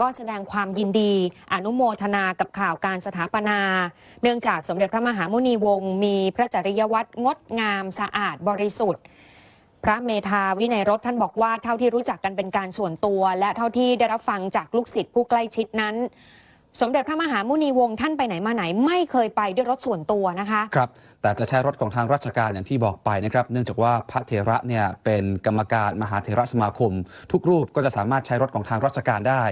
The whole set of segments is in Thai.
ก็แสดงความยินดี อนุโมทนากับข่าวการสถาปนา เนื่องจากสมเด็จพระมหามุนีวงศ์มีพระจริยวัตรงดงามสะอาดบริสุทธิ์ พระเมธาวินัยรถท่านบอกว่าเท่าที่รู้จักกันเป็นการส่วนตัว และเท่าที่ได้รับฟังจากลูกศิษย์ผู้ใกล้ชิดนั้น สมเด็จพระมหามุนีวงศ์ท่านไปไหนมาไหนไม่เคยไปด้วยรถส่วนตัวนะคะครับแต่จะใช้รถของทางราชการอย่างที่บอกไปนะครับ เนื่องจากว่าพระเถระเนี่ยเป็นกรรมการมหาเถระสมาคม ทุกรูปก็จะสามารถใช้รถของทางราชการได้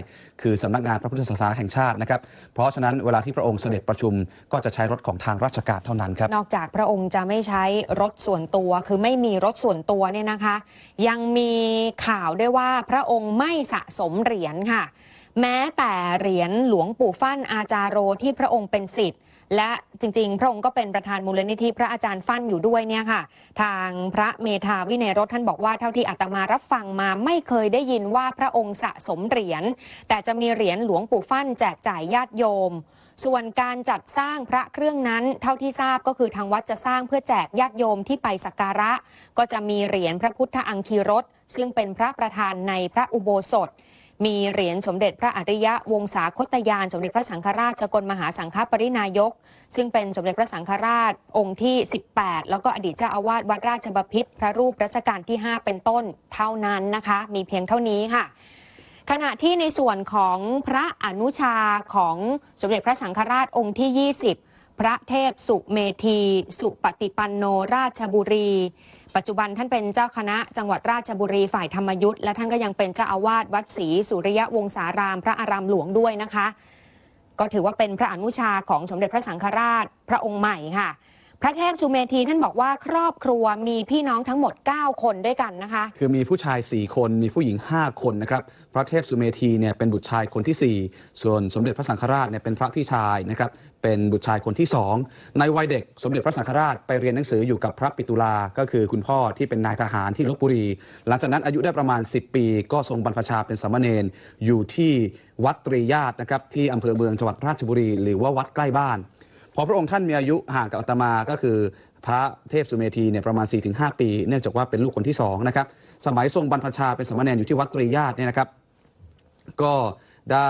คือสำนักงานพระพุทธศาสนาแห่งชาตินะครับ เพราะฉะนั้นเวลาที่พระองค์เสด็จประชุมก็จะใช้รถของทางราชการเท่านั้นครับนอกจากพระองค์จะไม่ใช้รถส่วนตัว คือไม่มีรถส่วนตัวเนี่ยนะคะ ยังมีข่าวด้วยว่าพระองค์ไม่สะสมเหรียญค่ะ แม้แต่เหรียญหลวงปู่ฟั่นอาจารโรที่พระองค์เป็นศิษย์และจริงๆ พระองค์ก็เป็นประธานมูลนิธิพระอาจารย์ฟั่นอยู่ด้วยเนี่ยค่ะ ทางพระเมธาวินัยรถท่านบอกว่าเท่าที่อาตมารับฟังมาไม่เคยได้ยินว่าพระองค์สะสมเหรียญแต่จะมีเหรียญหลวงปู่ฟั่นแจกจ่ายญาติโยม ส่วนการจัดสร้างพระเครื่องนั้นเท่าที่ทราบก็คือทางวัดจะสร้างเพื่อแจกญาติโยมที่ไปสักการะ ก็จะมีเหรียญพระพุทธอังคีรสซึ่งเป็นพระประธานในพระอุโบสถ มีเหรียญสมเด็จพระอริยะวงศาคตยาน สมเด็จพระสังฆราชสกลมหาสังฆปรินายก ซึ่งเป็นสมเด็จพระสังฆราชองค์ที่ 18 แล้วก็อดีตเจ้าอาวาสวัดราชบพิตรพระรูปรัชกาลที่ 5 เป็นต้นเท่านั้นนะคะ มีเพียงเท่านี้ค่ะขณะที่ในส่วนของพระอนุชาของสมเด็จพระสังฆราชองค์ที่ 20 พระเทพสุเมธี สุปฏิปันโนราชบุรี ปัจจุบันท่านเป็นเจ้าคณะจังหวัดราชบุรีฝ่ายธรรมยุทธ์และท่านก็ยังเป็นเจ้าอาวาสวัดศรีสุริยวงศาราม พระอารามหลวงด้วยนะคะ ก็ถือว่าเป็นพระอนุชาของสมเด็จพระสังฆราชพระองค์ใหม่ค่ะ พระเทพสุเมธีท่านบอกว่าครอบครัวมีพี่น้องทั้งหมด 9 คนด้วยกันนะคะ คือมีผู้ชาย 4 คนมีผู้หญิง 5 คนนะครับ พระเทพสุเมธีเนี่ยเป็นบุตรชายคนทีสี่ 4 ส่วนสมเด็จพระสังฆราชเนี่ยเป็นพระพี่ชายนะครับเป็นบุตรชายคนที่ 2 ในวัยเด็ก สมเด็จพระสังฆราชไปเรียนหนังสืออยู่กับพระปิตุลา ก็คือคุณพ่อที่เป็นนายทหารที่ลบบุรี หลังจากนั้นอายุได้ประมาณ 10 ปี ก็ทรงบรรพชาเป็นสามเณรอยู่ที่วัดตรีญาตินะครับที่อำเภอเมืองจังหวัดราชบุรี หรือว่าวัดใกล้บ้าน พอพระองค์ท่านมีอายุห่างกับอาตมาก็คือ พระเทพสุเมธีเนี่ยประมาณ 4-5 ปี เนื่องจากว่าเป็นลูกคนที่สองนะครับ สมัยทรงบรรพชาเป็นสามเณรอยู่ที่วัดตรีญาติเนี่ยนะครับ ก็ได้